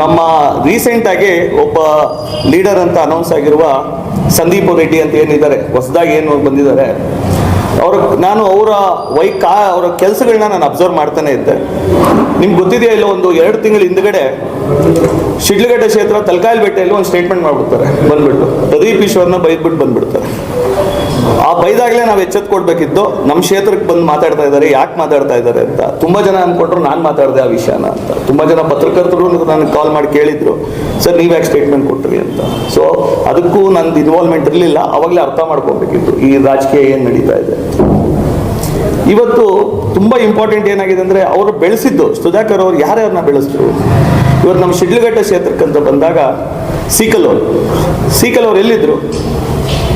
ನಮ್ಮ ರೀಸೆಂಟಾಗಿ ಒಬ್ಬ ಲೀಡರ್ ಅಂತ ಅನೌನ್ಸ್ ಆಗಿರುವ ಸಂದೀಪ್ ರೆಡ್ಡಿ ಅಂತ ಏನಿದ್ದಾರೆ, ಹೊಸದಾಗಿ ಏನು ಬಂದಿದ್ದಾರೆ, ಅವ್ರ ನಾನು ಅವರ ವೈ ಕಾ, ಅವರ ಕೆಲಸಗಳನ್ನ ನಾನು ಅಬ್ಸರ್ವ್ ಮಾಡ್ತಾನೆ ಇದ್ದೆ. ನಿಮ್ಗೆ ಗೊತ್ತಿದೆಯಾ ಇಲ್ಲ ಒಂದು ಎರಡು ತಿಂಗಳ ಹಿಂದ್ಗಡೆ ಶಿಡ್ಲಘಟ್ಟ ಕ್ಷೇತ್ರ ತಲಕಾಯಲ್ ಬೆಟ್ಟೆಯಲ್ಲಿ ಒಂದು ಸ್ಟೇಟ್ಮೆಂಟ್ ಮಾಡಿಬಿಡ್ತಾರೆ, ಬಂದ್ಬಿಟ್ಟು. ಪ್ರದೀಪ್ ಈಶ್ವರ್ನ ಬೈದ್ಬಿಟ್ಟು ಬಂದ್ಬಿಡ್ತಾರೆ. ಆ ಬೈದಾಗಲೇ ನಾವು ಎಚ್ಚೆತ್ತು ಕೊಡ್ಬೇಕಿತ್ತು. ನಮ್ಮ ಕ್ಷೇತ್ರಕ್ಕೆ ಬಂದು ಮಾತಾಡ್ತಾ ಇದ್ದಾರೆ ಯಾಕೆ ಮಾತಾಡ್ತಾ ಇದ್ದಾರೆ ಅಂತ. ತುಂಬಾ ಜನ ಅನ್ಕೊಂಡ್ರು ನಾನು ಮಾತಾಡಿದೆ ಆ ವಿಷಯನ ಅಂತ. ತುಂಬಾ ಜನ ಪತ್ರಕರ್ತರು ನನಗೆ ಕಾಲ್ ಮಾಡಿ ಕೇಳಿದ್ರು, ಸರ್, ನೀವು ಯಾಕೆ ಸ್ಟೇಟ್ಮೆಂಟ್ ಕೊಟ್ರಿ ಅಂತ. ಸೊ ಅದಕ್ಕೂ ನಂದು ಇನ್ವಾಲ್ವ್ಮೆಂಟ್ ಇರಲಿಲ್ಲ. ಅವಾಗಲೇ ಅರ್ಥ ಮಾಡ್ಕೊಬೇಕಿತ್ತು, ಈ ರಾಜಕೀಯ ಏನು ನಡೀತಾ ಇದೆ ಇವತ್ತು ತುಂಬಾ ಇಂಪಾರ್ಟೆಂಟ್ ಏನಾಗಿದೆ ಅಂದ್ರೆ, ಅವರು ಬೆಳೆಸಿದ್ದು, ಸುಧಾಕರ್ ಅವ್ರು ಯಾರ್ಯಾರನ್ನ ಬೆಳೆಸಿದ್ರು ಇವತ್ತು ನಮ್ಮ ಶಿಡ್ಲಘಟ್ಟ ಕ್ಷೇತ್ರಕ್ಕಂತ ಬಂದಾಗ, ಸೀಕಲ್ ಅವರು. ಸೀಕಲ್ ಅವ್ರು ಎಲ್ಲಿದ್ರು?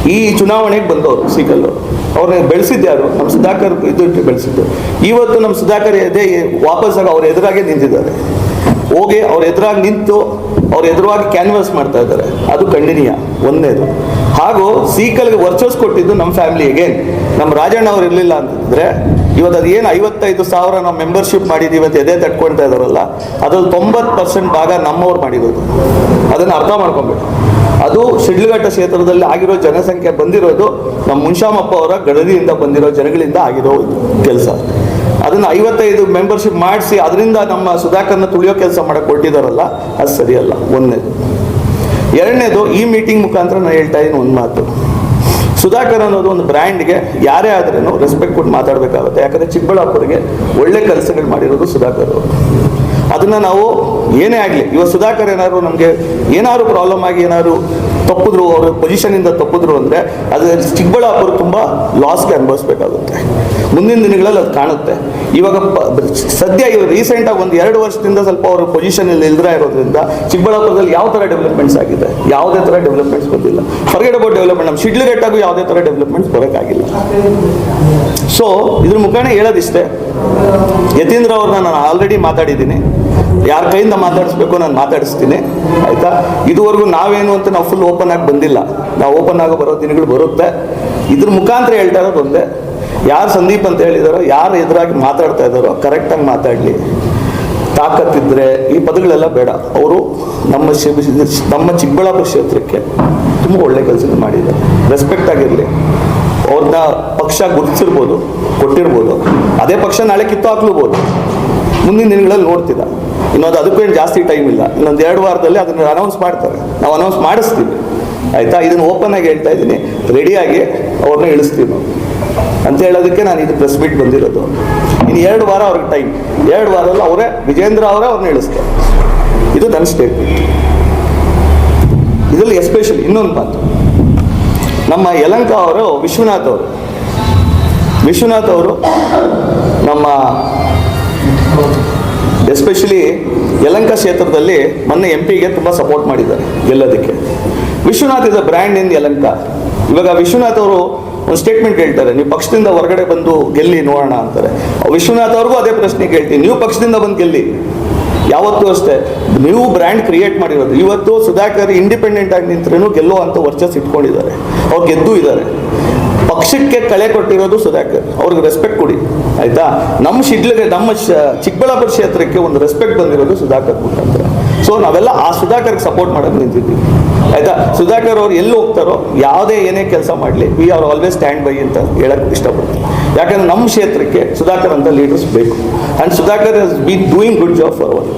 ಈ ಚುನಾವಣೆಗೆ ಬಂದವರು ಸೀಕಲ್ ಅವರು ಅವ್ರನ್ನ ಬೆಳೆಸಿದ್ದು ಯಾರು? ನಮ್ಮ ಸುಧಾಕರ್ ಇದು ಬೆಳೆಸಿದ್ದು. ಇವತ್ತು ನಮ್ಮ ಸುಧಾಕರ್ ಎದೆ ವಾಪಸ್ಸಾಗಿ ಅವ್ರ ಎದುರಾಗೆ ನಿಂತಿದ್ದಾರೆ. ಹೋಗಿ ಅವ್ರ ಎದುರಾಗಿ ನಿಂತು ಅವ್ರ ಎದುರಾಗಿ ಕ್ಯಾನ್ವಾಸ್ ಮಾಡ್ತಾ ಇದ್ದಾರೆ. ಅದು ಖಂಡನೀಯ, ಒಂದೇದು. ಹಾಗೂ ಸೀಕಲ್ಗೆ ವರ್ಚಸ್ ಕೊಟ್ಟಿದ್ದು ನಮ್ಮ ಫ್ಯಾಮಿಲಿ ಅಗೇನ್ ನಮ್ಮ ರಾಜಣ್ಣ ಅವ್ರು ಇರಲಿಲ್ಲ ಅಂತಂದ್ರೆ, ಇವತ್ತು ಅದು ಏನು ಐವತ್ತೈದು ಸಾವಿರ ನಾವು ಮೆಂಬರ್ಶಿಪ್ ಮಾಡಿದ್ದೀವಿ ಇವತ್ತು ಎದೆ ತಟ್ಕೊಳ್ತಾ ಇದ್ದಾರಲ್ಲ, ಅದ್ರಲ್ಲಿ ತೊಂಬತ್ತು ಪರ್ಸೆಂಟ್ ಭಾಗ ನಮ್ಮವ್ರು ಮಾಡಿರೋದು. ಅದನ್ನು ಅರ್ಥ ಮಾಡ್ಕೊಬೇಕು. ಅದು ಶಿಡ್ಲಘಟ್ಟ ಕ್ಷೇತ್ರದಲ್ಲಿ ಆಗಿರೋ ಜನಸಂಖ್ಯೆ ಬಂದಿರೋದು ನಮ್ಮ ಮುನ್ಶಾಮಪ್ಪ ಅವರ ಗಡದಿಯಿಂದ ಬಂದಿರೋ ಜನಗಳಿಂದ ಆಗಿರೋ ಕೆಲಸ. ಅದನ್ನ ಐವತ್ತೈದು ಮೆಂಬರ್ಶಿಪ್ ಮಾಡಿಸಿ ಅದರಿಂದ ನಮ್ಮ ಸುಧಾಕರ್ನ ತುಳಿಯೋ ಕೆಲಸ ಮಾಡಕ್ ಕೊಟ್ಟಿದಾರಲ್ಲ ಅದು ಸರಿಯಲ್ಲ. ಒಂದನೇದು. ಎರಡನೇದು, ಈ ಮೀಟಿಂಗ್ ಮುಖಾಂತರ ನಾನು ಹೇಳ್ತಾ ಇದ್ದೀನಿ ಒಂದು ಮಾತು. ಸುಧಾಕರ್ ಅನ್ನೋದು ಒಂದು ಬ್ರ್ಯಾಂಡ್ಗೆ ಯಾರೇ ಆದ್ರೂ ರೆಸ್ಪೆಕ್ಟ್ ಕೊಟ್ಟು ಮಾತಾಡಬೇಕಾಗುತ್ತೆ. ಯಾಕಂದ್ರೆ ಚಿಕ್ಕಬಳ್ಳಾಪುರಿಗೆ ಒಳ್ಳೆ ಕೆಲಸಗಳು ಮಾಡಿರೋದು ಸುಧಾಕರ್ ಅವರು. ಅದನ್ನ ನಾವು ಏನೇ ಆಗಲಿ, ಇವಾಗ ಸುಧಾಕರ್ ಏನಾದ್ರು ನಮಗೆ ಏನಾದ್ರು ಪ್ರಾಬ್ಲಮ್ ಆಗಿ ಏನಾದ್ರು ತಪ್ಪಿದ್ರು, ಅವ್ರ ಪೊಸಿಷನಿಂದ ತಪ್ಪಿದ್ರು ಅಂದರೆ ಅದು ಚಿಕ್ಕಬಳ್ಳಾಪುರ ತುಂಬ ಲಾಸ್ಗೆ ಅನುಭವಿಸ್ಬೇಕಾಗುತ್ತೆ. ಮುಂದಿನ ದಿನಗಳಲ್ಲಿ ಅದು ಕಾಣುತ್ತೆ. ಇವಾಗ ಸದ್ಯ ಇವಾಗ ರೀಸೆಂಟಾಗಿ ಒಂದು ಎರಡು ವರ್ಷದಿಂದ ಸ್ವಲ್ಪ ಅವ್ರ ಪೊಸಿಷನಲ್ಲಿ ಇಲ್ದ್ರ ಇರೋದ್ರಿಂದ ಚಿಕ್ಕಬಳ್ಳಾಪುರದಲ್ಲಿ ಯಾವ ಥರ ಡೆವಲಪ್ಮೆಂಟ್ಸ್ ಆಗಿದೆ? ಯಾವುದೇ ಥರ ಡೆವಲಪ್ಮೆಂಟ್ಸ್ ಬಂದಿಲ್ಲ. ಫರ್ಗೆಟ್ ಅಬೌಟ್ ಡೆವಲಪ್ಮೆಂಟ್ ನಮ್ಮ ಶಿಡ್ಲಘಟ್ಟಾಗೂ ಯಾವುದೇ ಥರ ಡೆವಲಪ್ಮೆಂಟ್ಸ್ ಬರೋಕ್ಕಾಗಿಲ್ಲ. ಸೊ ಇದ್ರ ಮುಖಾನೇ ಹೇಳೋದಿಷ್ಟೇ. ಯತೀಂದ್ರ ಅವ್ರನ್ನ ನಾನು ಆಲ್ರೆಡಿ ಮಾತಾಡಿದ್ದೀನಿ. ಯಾರ ಕೈಯಿಂದ ಮಾತಾಡಿಸ್ಬೇಕು ನಾನು ಮಾತಾಡಿಸ್ತೀನಿ, ಆಯ್ತಾ? ಇದುವರೆಗೂ ನಾವೇನು ಅಂತ ನಾವು ಫುಲ್ ಓಪನ್ ಆಗಿ ಬಂದಿಲ್ಲ. ನಾವು ಓಪನ್ ಆಗೋ ಬರೋ ದಿನಗಳು ಬರುತ್ತೆ. ಇದ್ರ ಮುಖಾಂತರ ಹೇಳ್ತಾ ಇರೋದು ಒಂದೇ. ಯಾರು ಸಂದೀಪ್ ಅಂತ ಹೇಳಿದಾರೋ, ಯಾರು ಎದುರಾಗಿ ಮಾತಾಡ್ತಾ ಇದ್ದಾರೋ ಕರೆಕ್ಟಾಗಿ ಮಾತಾಡಲಿ. ತಾಕತ್ತಿದ್ರೆ ಈ ಪದಗಳೆಲ್ಲ ಬೇಡ. ಅವರು ನಮ್ಮ ನಮ್ಮ ಚಿಕ್ಕಬಳ್ಳಾಪುರ ಕ್ಷೇತ್ರಕ್ಕೆ ತುಂಬ ಒಳ್ಳೆ ಕೆಲಸ ಮಾಡಿದ್ದಾರೆ. ರೆಸ್ಪೆಕ್ಟ್ ಆಗಿರಲಿ. ಅವ್ರನ್ನ ಪಕ್ಷ ಗುರುತಿಸಿರ್ಬೋದು, ಕೊಟ್ಟಿರ್ಬೋದು. ಅದೇ ಪಕ್ಷ ನಾಳೆ ಕಿತ್ತು ಹಾಕ್ಲೂಬೋದು. ಮುಂದಿನ ದಿನಗಳಲ್ಲಿ ನೋಡ್ತಿದ್ದ ಇನ್ನೊಂದು ಅದಕ್ಕೇನು ಜಾಸ್ತಿ ಟೈಮ್ ಇಲ್ಲ. ಇನ್ನೊಂದು ಎರಡು ವಾರದಲ್ಲಿ ಅದನ್ನು ಅನೌನ್ಸ್ ಮಾಡ್ತಾರೆ. ನಾವು ಅನೌನ್ಸ್ ಮಾಡಿಸ್ತೀವಿ. ಆಯ್ತಾ? ಇದನ್ನು ಓಪನ್ ಆಗಿ ಹೇಳ್ತಾ ಇದ್ದೀನಿ. ರೆಡಿಯಾಗಿ ಅವ್ರನ್ನ ಇಳಿಸ್ತೀವಿ ಅಂತ ಹೇಳೋದಕ್ಕೆ ನಾನು ಇದು ಪ್ರೆಸ್ ಮೀಟ್ ಬಂದಿರೋದು. ಇನ್ನು ಎರಡು ವಾರ ಅವ್ರಿಗೆ ಟೈಮ್ ಎರಡು ವಾರದಲ್ಲಿ ಅವರೇ, ವಿಜೇಂದ್ರ ಅವರೇ ಅವ್ರನ್ನ ಇಳಿಸ್ತಾರೆ. ಇದು ನನ್ನ ಸ್ಟೇಟ್ಮೆಂಟ್ ಇದರಲ್ಲಿ ಎಸ್ಪೆಷಲಿ ಇನ್ನೊಂದು ಮಾತು. ನಮ್ಮ ಯಲಂಕ ಅವರು, ವಿಶ್ವನಾಥ್ ಅವರು. ವಿಶ್ವನಾಥ್ ಅವರು ನಮ್ಮ ಎಸ್ಪೆಷಲಿ ಯಲಂಕ ಕ್ಷೇತ್ರದಲ್ಲಿ ಮೊನ್ನೆ ಎಂ ಪಿಗೆ ತುಂಬ ಸಪೋರ್ಟ್ ಮಾಡಿದ್ದಾರೆ ಗೆಲ್ಲೋದಕ್ಕೆ. Vishwanath is a brand in Yelahanka ಇವಾಗ ವಿಶ್ವನಾಥ್ ಅವರು ಒಂದು ಸ್ಟೇಟ್ಮೆಂಟ್ ಹೇಳ್ತಾರೆ, ನೀವು ಪಕ್ಷದಿಂದ ಹೊರಗಡೆ ಬಂದು ಗೆಲ್ಲಿ ನೋಡೋಣ ಅಂತಾರೆ. ವಿಶ್ವನಾಥ್ ಅವ್ರಿಗೂ ಅದೇ ಪ್ರಶ್ನೆ ಕೇಳ್ತೀನಿ, ನೀವು ಪಕ್ಷದಿಂದ ಬಂದು ಗೆಲ್ಲಿ? ಯಾವತ್ತೂ ಅಷ್ಟೇ, ನೀವು ಬ್ರ್ಯಾಂಡ್ ಕ್ರಿಯೇಟ್ ಮಾಡಿರೋದು. ಇವತ್ತು ಸುಧಾಕರ್ ಇಂಡಿಪೆಂಡೆಂಟ್ ಆಗಿ ನಿಂತ್ರೂ ಅಂತ ವರ್ಚಸ್ ಇಟ್ಕೊಂಡಿದ್ದಾರೆ. ಅವ್ರು ಗೆದ್ದು ಇದ್ದಾರೆ. ಪಕ್ಷಕ್ಕೆ ಕಳೆ ಕೊಟ್ಟಿರೋದು ಸುಧಾಕರ್. ಅವ್ರಿಗೆ ರೆಸ್ಪೆಕ್ಟ್ ಕೊಡಿ, ಆಯ್ತಾ? ನಮ್ಮ ಶಿಡ್ಲಿಗೆ, ನಮ್ಮ ಚಿಕ್ಕಬಳ್ಳಾಪುರ ಕ್ಷೇತ್ರಕ್ಕೆ ಒಂದು ರೆಸ್ಪೆಕ್ಟ್ ಬಂದಿರೋದು ಸುಧಾಕರ್ ಮುಖಾಂತರ. ಸೊ ನಾವೆಲ್ಲ ಆ ಸುಧಾಕರ್ಗೆ ಸಪೋರ್ಟ್ ಮಾಡಕ್ಕೆ ನಿಂತಿದ್ದೀವಿ ಆಯ್ತಾ? ಸುಧಾಕರ್ ಅವ್ರು ಎಲ್ಲಿ ಹೋಗ್ತಾರೋ, ಯಾವುದೇ ಏನೇ ಕೆಲಸ ಮಾಡಲಿ we are always stand by ಅಂತ ಹೇಳಕ್ ಇಷ್ಟಪಡ್ತೀನಿ ಯಾಕಂದ್ರೆ ನಮ್ಮ ಕ್ಷೇತ್ರಕ್ಕೆ ಸುಧಾಕರ್ ಅಂತ ಲೀಡರ್ಸ್ ಬೇಕು. And Sudhakar has be doing good job for our